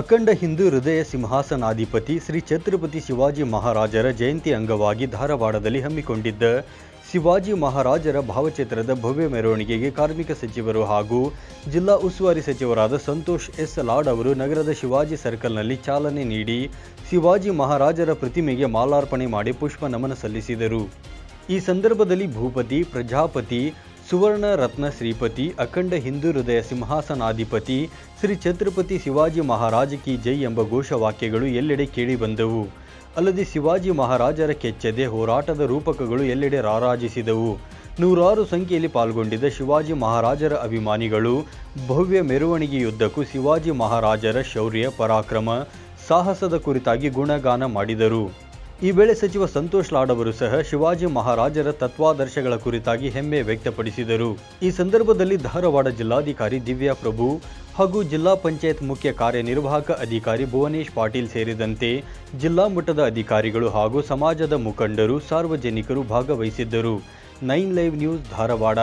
ಅಖಂಡ ಹಿಂದೂ ಹೃದಯ ಸಿಂಹಾಸನಾಧಿಪತಿ ಶ್ರೀ ಛತ್ರಪತಿ ಶಿವಾಜಿ ಮಹಾರಾಜರ ಜಯಂತಿ ಅಂಗವಾಗಿ ಧಾರವಾಡದಲ್ಲಿ ಹಮ್ಮಿಕೊಂಡಿದ್ದ ಶಿವಾಜಿ ಮಹಾರಾಜರ ಭಾವಚಿತ್ರದ ಭವ್ಯ ಮೆರವಣಿಗೆಗೆ ಕಾರ್ಮಿಕ ಸಚಿವರು ಹಾಗೂ ಜಿಲ್ಲಾ ಉಸ್ತುವಾರಿ ಸಚಿವರಾದ ಸಂತೋಷ್ ಎಸ್ ಲಾಡ್ ಅವರು ನಗರದ ಶಿವಾಜಿ ಸರ್ಕಲ್ನಲ್ಲಿ ಚಾಲನೆ ನೀಡಿ ಶಿವಾಜಿ ಮಹಾರಾಜರ ಪ್ರತಿಮೆಗೆ ಮಾಲಾರ್ಪಣೆ ಮಾಡಿ ಪುಷ್ಪ ನಮನ ಸಲ್ಲಿಸಿದರು. ಈ ಸಂದರ್ಭದಲ್ಲಿ ಭೂಪತಿ, ಪ್ರಜಾಪತಿ ಸುವರ್ಣ ರತ್ನ ಶ್ರೀಪತಿ, ಅಖಂಡ ಹಿಂದೂ ಹೃದಯ ಸಿಂಹಾಸನಾಧಿಪತಿ ಶ್ರೀ ಛತ್ರಪತಿ ಶಿವಾಜಿ ಮಹಾರಾಜ ಕಿ ಜೈ ಎಂಬ ಘೋಷವಾಕ್ಯಗಳು ಎಲ್ಲೆಡೆ ಕೇಳಿಬಂದವು ಅಲ್ಲದೆ ಶಿವಾಜಿ ಮಹಾರಾಜರ ಕೆಚ್ಚದೆ ಹೋರಾಟದ ರೂಪಕಗಳು ಎಲ್ಲೆಡೆ ರಾರಾಜಿಸಿದವು. ನೂರಾರು ಸಂಖ್ಯೆಯಲ್ಲಿ ಪಾಲ್ಗೊಂಡಿದ್ದ ಶಿವಾಜಿ ಮಹಾರಾಜರ ಅಭಿಮಾನಿಗಳು ಭವ್ಯ ಮೆರವಣಿಗೆಯುದ್ದಕ್ಕೂ ಶಿವಾಜಿ ಮಹಾರಾಜರ ಶೌರ್ಯ, ಪರಾಕ್ರಮ, ಸಾಹಸದ ಕುರಿತಾಗಿ ಗುಣಗಾನ ಮಾಡಿದರು. ಈ ವೇಳೆ ಸಚಿವ ಸಂತೋಷ್ ಲಾಡ್ ಅವರು ಸಹ ಶಿವಾಜಿ ಮಹಾರಾಜರ ತತ್ವಾದರ್ಶಗಳ ಕುರಿತಾಗಿ ಹೆಮ್ಮೆ ವ್ಯಕ್ತಪಡಿಸಿದರು. ಈ ಸಂದರ್ಭದಲ್ಲಿ ಧಾರವಾಡ ಜಿಲ್ಲಾಧಿಕಾರಿ ದಿವ್ಯಾ ಪ್ರಭು ಹಾಗೂ ಜಿಲ್ಲಾ ಪಂಚಾಯತ್ ಮುಖ್ಯ ಕಾರ್ಯನಿರ್ವಾಹಕ ಅಧಿಕಾರಿ ಭುವನೇಶ್ ಪಾಟೀಲ್ ಸೇರಿದಂತೆ ಜಿಲ್ಲಾ ಮಟ್ಟದ ಅಧಿಕಾರಿಗಳು ಹಾಗೂ ಸಮಾಜದ ಮುಖಂಡರು ಸಾರ್ವಜನಿಕರು ಭಾಗವಹಿಸಿದ್ದರು. Nine live news Dharwad.